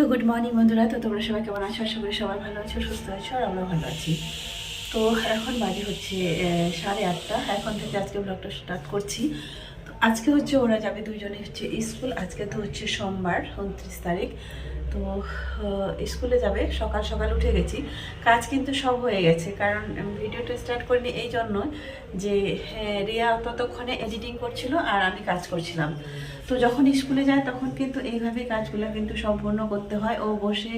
তো good morning বন্ধুরা, তো তোমরা সবাই কেমন আছো? আশা করি সবাই ভালো আছো, সুস্থ আছো, আর আমরা ভালো আছি। তো এখন বাজে হচ্ছে সাড়ে আটটা। এখন থেকে আজকে ব্লগটা স্টার্ট করছি। তো আজকে হচ্ছে ওরা যাবে দুজনে হচ্ছে স্কুল। আজকে তো হচ্ছে সোমবার, উনত্রিশ তারিখ। তো স্কুলে যাবে সকাল সকাল উঠে গেছি। কাজ কিন্তু সব হয়ে গেছে কারণ ভিডিওটা স্টার্ট করিনি এই জন্য যে হ্যাঁ, রিয়া ততক্ষণে এডিটিং করছিল আর আমি কাজ করছিলাম। তো যখন স্কুলে যায় তখন কিন্তু এইভাবে কাজগুলো কিন্তু সম্পূর্ণ করতে হয়। ও বসে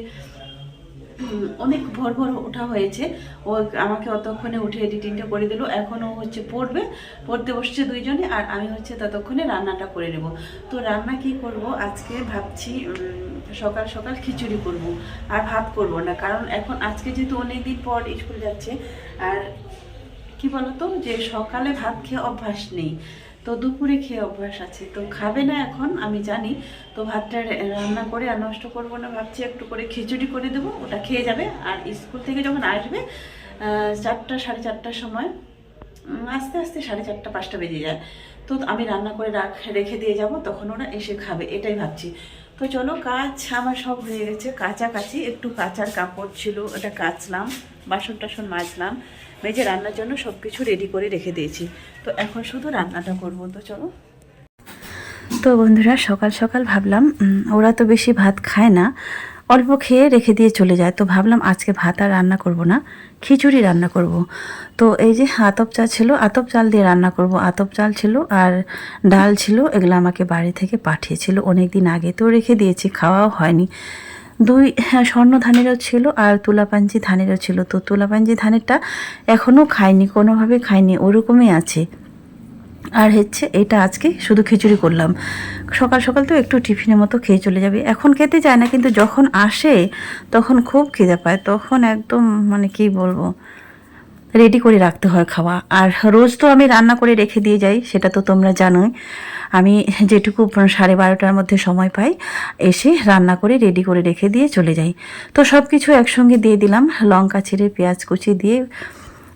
অনেক ভোর ভোর ওঠা হয়েছে। ও আমাকে অতক্ষণে উঠে এডিটিংটা করে দিল। এখন ও হচ্ছে পড়বে, পড়তে বসছে দুইজনে, আর আমি হচ্ছে ততক্ষণে রান্নাটা করে নেব। তো রান্না কি করব? আজকে ভাবছি সকাল সকাল খিচুড়ি করব, আর ভাত করব না। কারণ এখন আজকে যেহেতু অনেক দিন পর স্কুল যাচ্ছে, আর কি বলতো? যে সকালে ভাত খেয়ে অভ্যাস নেই। তো দুপুরে খেয়ে অভ্যাস আছে। তো খাবে না এখন, আমি জানি। তো ভাতটা রান্না করে আর নষ্ট করব না, ভাবছি একটু করে খিচুড়ি করে দেবো, ওটা খেয়ে যাবে। আর স্কুল থেকে যখন আসবে চারটা, সাড়ে চারটার সময় আস্তে আস্তে সাড়ে চারটা, পাঁচটা বেজে যায়। তো আমি রান্না করে রাখ রেখে দিয়ে যাব, তখন ওরা এসে খাবে, এটাই ভাবছি। তো চলো, কাজ আমার সব হয়ে গেছে। কাচাকাচি একটু কাচার কাপড় ছিল, ওটা কাচলাম বাসন টাসন মাজলাম। মেজে রান্নার জন্য সব কিছু রেডি করে রেখে দিয়েছি। তো এখন শুধু রান্নাটা করব, তো চলো। তো বন্ধুরা, সকাল সকাল ভাবলাম ওরা তো বেশি ভাত খায় না, অল্প খেয়ে রেখে দিয়ে চলে যায়। তো ভাবলাম আজকে ভাত আর রান্না করব না, খিচুড়ি রান্না করব। তো এই যে আতপ চাল ছিল, আতপ চাল দিয়ে রান্না করব। আতপ চাল ছিল আর ডাল ছিল, এগুলো আমাকে বাড়ি থেকে পাঠিয়েছিল। অনেক দিন আগে তো রেখে দিয়েছি, খাওয়াও হয়নি। দুই হ্যাঁ, স্বর্ণ ধানেরও ছিল আর তুলাপাঞ্জি ধানেরও ছিল। তো তুলাপাঞ্জি ধানেরটা এখনও খায়নি কোনোভাবে খায়নি ওরকমই আছে। আর হচ্ছে এটা আজকে শুধু খিচুড়ি করলাম। সকাল সকাল তো একটু টিফিনের মতো খেয়ে চলে যাবে। এখন খেতে চায় না কিন্তু যখন আসে তখন খুব খিদে পায়। তখন একদম মানে কি বলব? রেডি করে রাখতে হয় খাওয়া। আর রোজ তো আমি রান্না করে রেখে দিয়ে যাই সেটা তো তোমরা জানোই। আমি যেটুকু সাড়ে বারোটার মধ্যে সময় পাই এসে রান্না করে রেডি করে রেখে দিয়ে চলে যাই। তো সব কিছু একসঙ্গে দিয়ে দিলাম লঙ্কা ছিঁড়ে পেঁয়াজ কুচি দিয়ে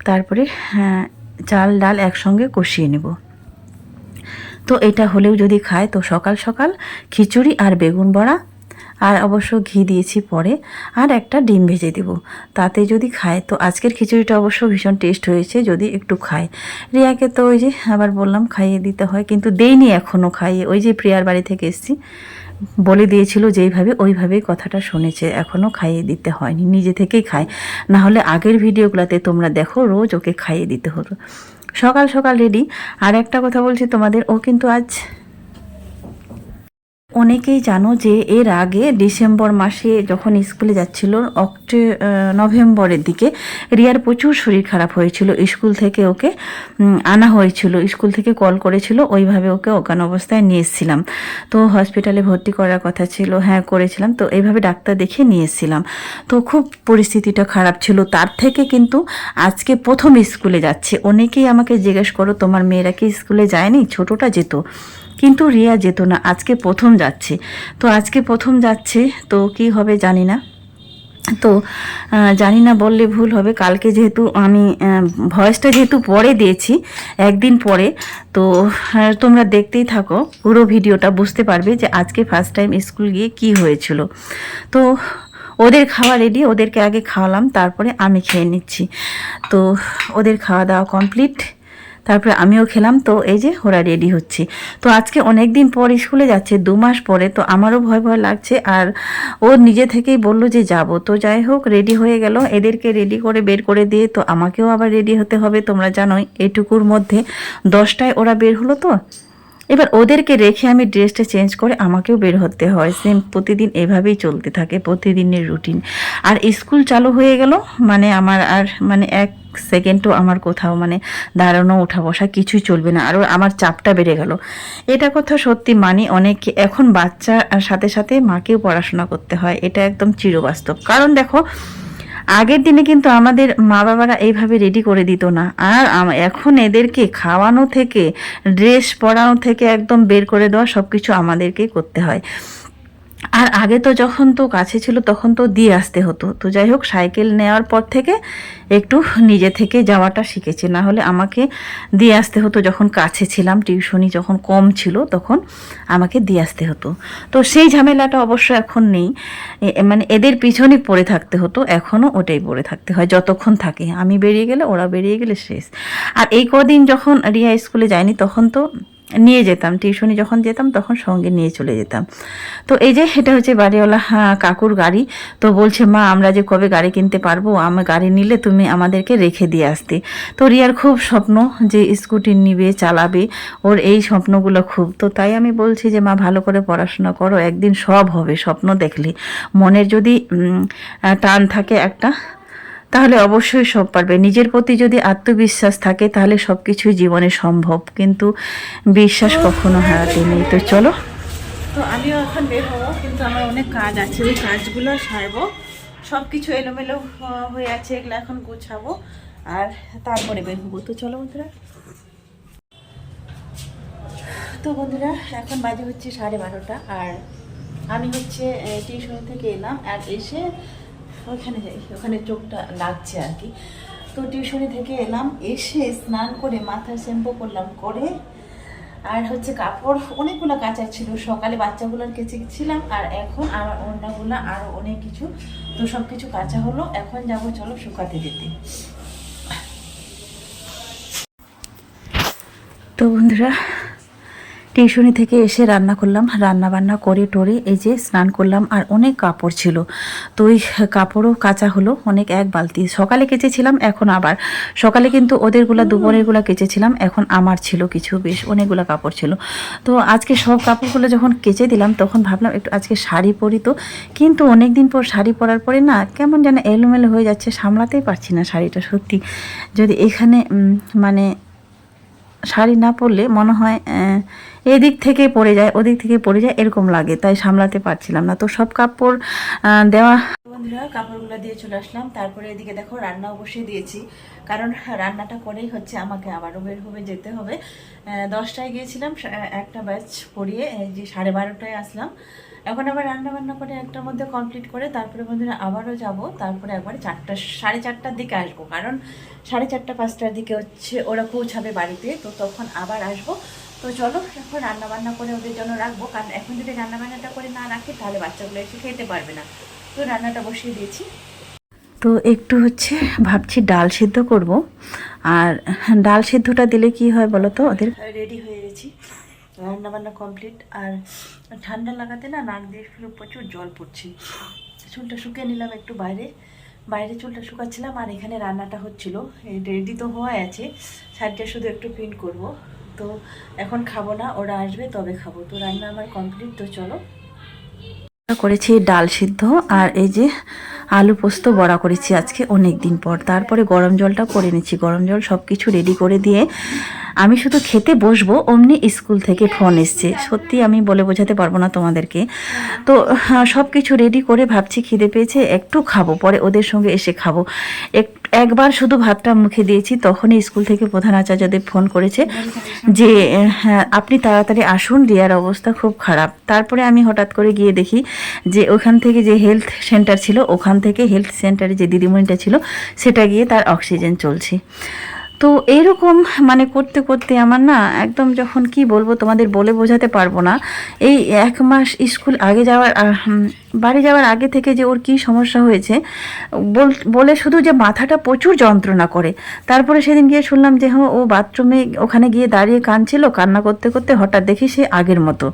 তারপরে হ্যাঁ, চাল ডাল একসঙ্গে কষিয়ে নেব। তো এটা হলেও যদি খায় তো সকাল সকাল খিচুড়ি আর বেগুন বড়া আর অবশ্য ঘি দিয়েছি পরে। আর একটা ডিম ভেজে দেব। তাতে যদি খায়, তো আজকের খিচুড়িটা অবশ্য ভীষণ টেস্ট হয়েছে, যদি একটু খায়। রিয়াকে তো ওই যে আবার বললাম, খাইয়ে দিতে হয়, কিন্তু দেইনি এখনও খাইয়ে। ওই যে প্রিয়ার বাড়ি থেকে এসেছি, বলে দিয়েছিল যেইভাবে ওইভাবেই কথাটা শুনেছে। এখনও খাইয়ে দিতে হয়নি, নিজে থেকেই খায়। না হলে আগের ভিডিওগুলোতে তোমরা দেখো, রোজ ওকে খাইয়ে দিতে হতো। সকাল সকাল রেডি। আর একটা কথা বলছি তোমাদের, ও কিন্তু আজ অনেকেই জানো যে এর আগে ডিসেম্বর মাসে যখন স্কুলে যাচ্ছিল, অক্টে নভেম্বরের দিকে রিয়ার প্রচুর শরীর খারাপ হয়েছিল। স্কুল থেকে ওকে আনা হয়েছিল। স্কুল থেকে কল করেছিল, ওইভাবে ওকে অজ্ঞান অবস্থায় নিয়ে এসেছিলাম। তো হসপিটালে ভর্তি করার কথা ছিল হ্যাঁ করেছিলাম। তো এইভাবে ডাক্তার দেখে নিয়ে এসেছিলাম। তো খুব পরিস্থিতিটা খারাপ ছিল। তার থেকে কিন্তু আজকে প্রথম স্কুলে যাচ্ছে। অনেকেই আমাকে জিজ্ঞেস করো, তোমার মেয়েরা কি স্কুলে যায়নি? ছোটোটা যেত। কিন্তু রিয়া যেত না, আজকে প্রথম যাচ্ছে। তো আজকে প্রথম যাচ্ছে, তো কি হবে জানি না। তো জানি না বললে ভুল হবে, কালকে যেহেতু আমি ভয়েসটা যেহেতু পরে দিয়েছি, একদিন পরে, তো তোমরা দেখতেই থাকো, পুরো ভিডিওটা বুঝতে পারবে যে আজকে ফার্স্ট টাইম স্কুল গিয়ে কি হয়েছিল। তো, ওদের খাওয়া রেডি ওদেরকে আগে খাওয়ালাম, তারপরে আমি খেয়ে নিচ্ছি। তো, ওদের খাওয়া দাওয়া কমপ্লিট তারপরে আমিও খেলাম, তো এই যে ওরা রেডি হচ্ছে। তো আজকে অনেক দিন পর স্কুলে যাচ্ছে, দু মাস পরে, তো আমারও ভয় ভয় লাগছে। আর ও নিজে থেকেই বলল যে যাব। তো যাই হোক রেডি হয়ে গেল। এদেরকে রেডি করে বের করে দিয়ে, তো আমাকেও আবার রেডি হতে হবে, তোমরা জানোই, এটুকুর মধ্যে দশটায় ওরা বের হলো তো। এবার ওদেরকে রেখে আমি ড্রেসটা চেঞ্জ করে আমাকেও বের হতে হয়। সেম প্রতিদিন এভাবেই চলতে থাকে, প্রতিদিনের রুটিন আর স্কুল চালু হয়ে গেল মানে আমার আর মানে এক সেকেন্ডও আমার কোথাও মানে দাঁড়ানো, ওঠা বসা কিছুই চলবে না। আর আমার চাপটা বেড়ে গেল। এটা কথা সত্যি মানি, অনেক এখন বাচ্চার সাথে সাথে মাকেও পড়াশোনা করতে হয়। এটা একদম চিরবাস্তব। কারণ দেখো আগের দিনে কিন্তু আমাদের মা বাবারা এইভাবে রেডি করে দিত না। আর এখন এদেরকে খাওয়ানো থেকে ড্রেস পরানো থেকে একদম বের করে দেওয়া সব কিছু আমাদেরকেই করতে হয়। আর আগে তো যখন তো কাছে ছিল, তখন তো দিয়ে আসতে হতো। তো যাই হোক, সাইকেল নেওয়ার পর থেকে একটু নিজে থেকে যাওয়াটা শিখেছি। না হলে আমাকে দিয়ে আসতে হতো যখন কাছে ছিলাম টিউশনি যখন কম ছিল, তখন আমাকে দিয়ে আসতে হতো। তো সেই ঝামেলাটা অবশ্য এখন নেই। মানে এদের পিছনে পড়ে থাকতে হতো, এখনও ওটাই পড়ে থাকতে হয়, যতক্ষণ থাকে। আমি বেরিয়ে গেলে, ওরা বেরিয়ে গেলে শেষ। আর এই কদিন যখন রিয়া স্কুলে যায়নি, তখন তো নিয়ে যেতাম টিউশনি যখন যেতাম তখন সঙ্গে নিয়ে চলে যেতাম। তো এই যে এটা হচ্ছে বাড়িওয়ালা হ্যাঁ, কাকুর গাড়ি। তো বলছে মা আমরা যে কবে গাড়ি কিনতে পারব আমার গাড়ি নিলে তুমি আমাদেরকে রেখে দিয়ে আসতে। তো রিয়ার খুব স্বপ্ন যে স্কুটি নিবে চালাবে ওর এই স্বপ্নগুলো খুব। তো তাই আমি বলছি যে মা ভালো করে পড়াশোনা করো একদিন সব হবে স্বপ্ন দেখলে। মনের যদি টান থাকে একটা তাহলে অবশ্যই সব পারবে। নিজের প্রতি যদি আত্মবিশ্বাস থাকে, তাহলে সব কিছুই জীবনে সম্ভব। কিন্তু বিশ্বাস কখনো হারাতে নেই। তো চলো। তো আমিও এখন বের হব, কিন্তু আমার অনেক কাজ আছে। ওই কাজগুলো সারবো। সব কিছু এলোমেলো হয়ে আছে, এগুলো এখন গোছাবো আর তারপরে বের হব। তো চলো বন্ধুরা। তো বন্ধুরা, এখন বাজে হচ্ছে সাড়ে বারোটা। আর আমি হচ্ছে টিউশন থেকে এলাম আর এসে ওখানে যাই, ওখানে চোখটা লাগছে আর কি। তো টিউশনি থেকে এলাম, এসে স্নান করে মাথায় শ্যাম্পু করলাম, করে আর হচ্ছে কাপড় অনেকগুলো কাঁচা ছিল। সকালে বাচ্চাগুলোর কেচে ছিলাম আর এখন আমার অন্যগুলো আরও অনেক কিছু। তো সব কিছু কাঁচা হলো, এখন যাব চলো শুকাতে দিতে তো বন্ধুরা টিউশনি থেকে এসে রান্না করলাম রান্না বান্না করে টরে এই যে স্নান করলাম আর অনেক কাপড় ছিল। তো ওই কাপড়ও কাঁচা হলো অনেক এক বালতি। সকালে কেচেছিলাম এখন আবার। সকালে কিন্তু ওদেরগুলা দুপুরেরগুলা কেচেছিলাম এখন আমার ছিল কিছু বেশ অনেকগুলো কাপড় ছিল। তো আজকে সব কাপড়গুলো যখন কেচে দিলাম তখন ভাবলাম একটু আজকে শাড়ি পরি তো। কিন্তু অনেক দিন পর শাড়ি পরার পরে না কেমন যেন এলোমেলো হয়ে যাচ্ছে সামলাতেই পারছি না শাড়িটা সত্যি। যদি এখানে মানে শাড়ি না পরলে মনে হয় এদিক থেকে পড়ে যায়, ওদিক থেকে পড়ে যায়, এরকম লাগে। তাই সামলাতে পারছিলাম না। তো সব কাপড় দেওয়া বন্ধুরা, কাপড়গুলো দিয়ে চলে আসলাম। তারপরে এদিকে দেখো রান্না অবশ্যই দিয়েছি। কারণ রান্নাটা করেই হচ্ছে আমাকে আবারও বের হবে যেতে হবে। দশটায় গিয়েছিলাম একটা ব্যাচ পড়িয়ে যে সাড়ে বারোটায় আসলাম। এখন আবার রান্না বান্না করে একটার মধ্যে কমপ্লিট করে, তারপরে বন্ধুরা আবারও যাব। তারপরে একবার চারটা, সাড়ে চারটার দিকে আসব। কারণ সাড়ে চারটা, পাঁচটার দিকে হচ্ছে ওরা পৌঁছাবে বাড়িতে। তো তখন আবার আসব। তো চলো, এখন রান্না বান্না করে ওদের জন্য রাখব। কারণ এখন যদি রান্না বান্নাটা করে না রাখি, তাহলে বাচ্চাগুলো এসে খেতে পারবে না। তো রান্নাটা বসিয়ে দিয়েছি। তো একটু হচ্ছে ভাবছি ডাল সিদ্ধ করব। আর ডাল সিদ্ধটা দিলে কি হয় বলো তো ওদের? রেডি হয়ে গেছি। রান্না বান্না কমপ্লিট। আর ঠান্ডা লাগাতে না নাক দিয়ে প্রচুর জল পড়ছে। চুলটা শুকিয়ে নিলাম একটু বাইরে। বাইরে চুলটা শুকাচ্ছিলাম আর এখানে রান্নাটা হচ্ছিল। রেডি তো হওয়াই আছে। সাইডটা শুধু একটু প্রিন্ট করব। তো এখন খাব না, ওরা আসবে তবে খাব। তো রান্না আমার কমপ্লিট তো চলো। করেছি ডাল সিদ্ধ আর এই যে আলু পোস্ত বড়া করেছি আজকে অনেক দিন পর। তারপরে গরম জলটা করে নিচ্ছি। গরম জল সব কিছু রেডি করে দিয়ে আমি শুধু খেতে বসবো, অমনি স্কুল থেকে ফোন এসছে। সত্যি আমি বলে বোঝাতে পারব না তোমাদেরকে। তো সব কিছু রেডি করে ভাবছি খিদে পেয়েছে, একটু খাব, পরে ওদের সঙ্গে এসে খাব। এক একবার শুধু ভাতটা মুখে দিয়েছি তখনই স্কুল থেকে প্রধান আচার্যদেব ফোন করেছে যে হ্যাঁ, আপনি তাড়াতাড়ি আসুন রিয়ার অবস্থা খুব খারাপ। তারপরে আমি হঠাৎ করে গিয়ে দেখি যে ওখান থেকে যে হেলথ সেন্টার ছিল ওখান থেকে হেলথ সেন্টারে যে দিদিমণিটা ছিল সেটা গিয়ে তার অক্সিজেন চলছে। তো এইরকম মানে করতে করতে আমার না একদম যখন কি বলব তোমাদের বলে বোঝাতে পারব না, এই এক মাস স্কুল আগে যাওয়ার বাড়ি যাওয়ার আগে থেকে যে ওর কি সমস্যা হয়েছে, বল- বলে শুধু যে মাথাটা প্রচুর যন্ত্রণা করে। তারপরে সেদিন গিয়ে শুনলাম যে হ্যাঁ ও বাথরুমে ওখানে গিয়ে দাঁড়িয়ে কাঁদছিল, কান্না করতে করতে হঠাৎ দেখি সে আগের মতো।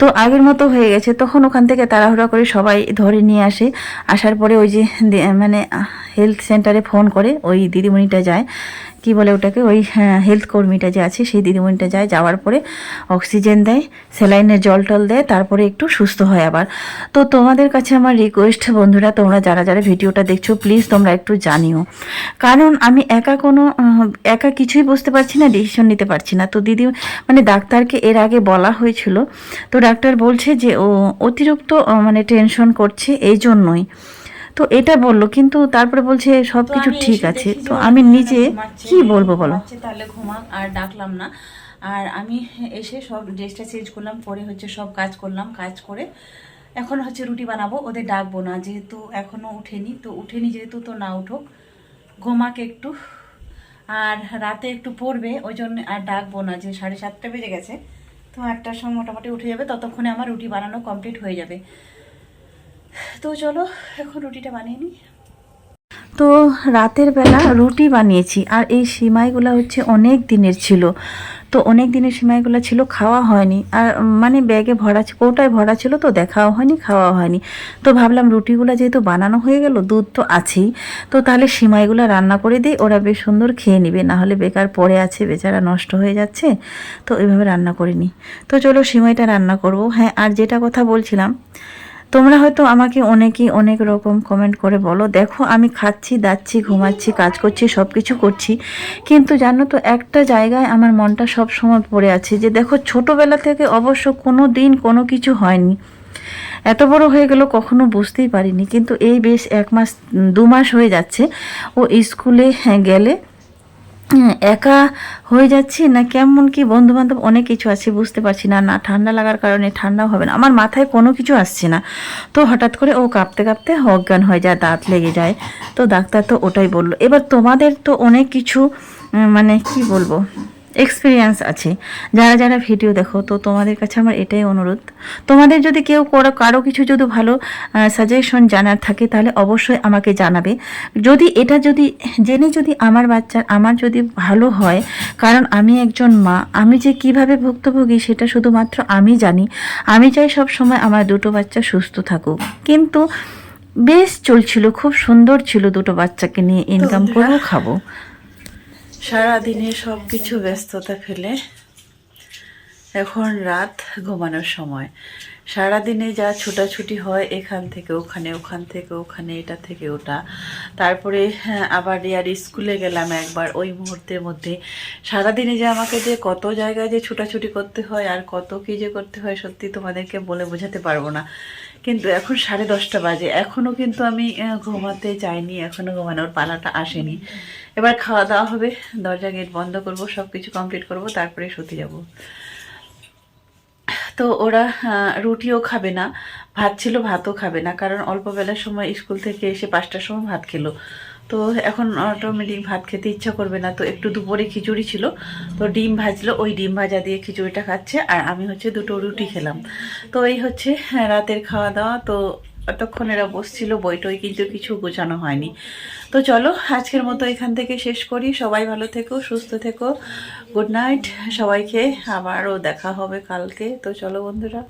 তো আগের মতো হয়ে গেছে। তখন ওখান থেকে তাড়াহুড়া করে সবাই ধরে নিয়ে আসে। আসার পরে ওই যে মানে হেলথ সেন্টারে ফোন করে, ওই দিদিমণিটা যায়। কি বলে ওটাকে? ওই হেলথ কর্মীটা যে আছে, সেই দিদিমণিটা যায়, যাওয়ার পরে অক্সিজেন দেয় স্যালাইনের জল টল দেয়, তারপরে একটু সুস্থ হয় আবার। তো তোমাদের কাছে আমার রিকোয়েস্ট বন্ধুরা, তোমরা যারা যারা ভিডিওটা দেখছ প্লিজ তোমরা একটু জানিও। কারণ আমি একা কোনো একা কিছুই বুঝতে পারছি না ডিসিশন নিতে পারছি না। তো দিদি মানে ডাক্তারকে এর আগে বলা হয়েছিল। তো ডাক্তার বলছে যে, ও অতিরিক্ত মানে টেনশন করছে, এই জন্যই। তো এটা বলল কিন্তু তারপরে বলছে সব কিছু ঠিক আছে। তো আমি নিজে কি বলব বলো? তাহলে ঘুমাক আর ডাকলাম না। আর আমি এসে সব ড্রেসটা চেঞ্জ করলাম পরে হচ্ছে সব কাজ করলাম কাজ করে এখন হচ্ছে রুটি বানাবো ওদের ডাকবো না যেহেতু এখনও উঠেনি তো উঠেনি যেহেতু তো না উঠুক ঘুমাকে একটু। আর রাতে একটু পড়বে ওই জন্য আর ডাকবো না যে সাড়ে সাতটা বেজে গেছে তো আটটার সময় মোটামুটি উঠে যাবে ততক্ষণে আমার রুটি বানানো কমপ্লিট হয়ে যাবে। তো চলো, এখন রুটিটা বানিয়ে নিই। তো রাতের বেলা রুটি বানিয়েছি, আর এই সিমাইগুলো হচ্ছে অনেক দিনের ছিল। তো অনেক দিনের সিমাইগুলো ছিল, খাওয়া হয়নি। আর মানে ব্যাগে ভরা কৌটায় ভরা ছিল তো দেখাও হয়নি, খাওয়াও হয়নি। তো ভাবলাম রুটিগুলো যেহেতু বানানো হয়ে গেল, দুধ তো আছেই, তো তাহলে সিমাইগুলো রান্না করে দিই, ওরা বেশ সুন্দর খেয়ে নিবে, না হলে বেকার পড়ে আছে, বেচারা নষ্ট হয়ে যাচ্ছে, তো এইভাবে রান্না করে নিই। তো চলো সিমাইটা রান্না করব। হ্যাঁ আর যেটা কথা বলছিলাম তোমরা হয়তো আমাকে অনেকেই অনেক রকম কমেন্ট করে বলো দেখো আমি খাচ্ছি দাচ্ছি ঘুমাচ্ছি কাজ করছি সব কিছু করছি। কিন্তু জানো তো একটা জায়গায় আমার মনটা সব সময় পড়ে আছে যে দেখো ছোটোবেলা থেকে অবশ্য কোনো দিন কোনো কিছু হয়নি। এত বড় হয়ে গেল কখনো বুঝতেই পারিনি। কিন্তু এই বেশ এক মাস দু মাস হয়ে যাচ্ছে ও স্কুলে হ্যাঁ, গেলে একা হয়ে যাচ্ছি না? কেমন কি বন্ধু বান্ধব অনেক কিছু আছে, বুঝতে পারছি না। না, ঠান্ডা লাগার কারণে ঠান্ডাও হবে না। আমার মাথায় কোনো কিছু আসছে না। তো হঠাৎ করে ও কাঁপতে কাঁপতে অজ্ঞান হয়ে যায়, দাঁত লেগে যায়। তো ডাক্তার তো ওটাই বলল। এবার তোমাদের তো অনেক কিছু মানে কি বলব? এক্সপিরিয়েন্স আছে। যারা যারা ভিডিও দেখো তো তোমাদের কাছে আমার এটাই অনুরোধ। তোমাদের যদি কেউ করো কারও কিছু যদি ভালো সাজেশন জানার থাকে তাহলে অবশ্যই আমাকে জানাবে। যদি এটা যদি জেনে যদি আমার বাচ্চার আমার যদি ভালো হয় কারণ আমি একজন মা আমি যে কীভাবে ভুক্তভোগী সেটা শুধুমাত্র আমি জানি। আমি চাই সব সময় আমার দুটো বাচ্চা সুস্থ থাকুক। কিন্তু বেশ চলছিল খুব সুন্দর ছিল দুটো বাচ্চাকে নিয়ে ইনকাম করব খাব। সারাদিনে সব কিছু ব্যস্ততা ফেলে এখন রাত ঘুমানোর সময়। সারাদিনে যা ছোটাছুটি হয় এখান থেকে ওখানে ওখান থেকে ওখানে এটা থেকে ওটা। তারপরে হ্যাঁ, আবার রিয়ার স্কুলে গেলাম একবার ওই মুহূর্তের মধ্যে। সারাদিনে যে আমাকে যে কত জায়গায় যে ছোটাছুটি করতে হয় আর কত কী যে করতে হয় সত্যি তোমাদেরকে বলে বোঝাতে পারব না। কিন্তু এখন সাড়ে দশটা বাজে। এখনও কিন্তু আমি ঘুমাতে যাইনি এখনও ঘুমানোর পালাটা আসেনি। এবার খাওয়া দাওয়া হবে দরজা গেট বন্ধ করব সব কিছু কমপ্লিট করব তারপরে শুতে যাব। তো ওরা রুটিও খাবে না ভাত ছিল ভাতও খাবে না কারণ অল্প বেলার সময় স্কুল থেকে এসে পাঁচটার সময় ভাত খেলো। তো এখন অটোমেটিক ভাত খেতে ইচ্ছা করবে না তো একটু দুপুরে খিচুড়ি ছিল তো ডিম ভাজলো ওই ডিম ভাজা দিয়ে খিচুড়িটা খাচ্ছে আর আমি হচ্ছে দুটো রুটি খেলাম। তো এই হচ্ছে হ্যাঁ, রাতের খাওয়া দাওয়া তো এতক্ষণ এরা বসছিল বইটই কিন্তু কিছু গোছানো হয়নি। তো চলো, আজকের মতো এখান থেকে শেষ করি। সবাই ভালো থেকো, সুস্থ থেকো। গুড নাইট, সবাইকে আবারও দেখা হবে কালকে। তো চলো বন্ধুরা।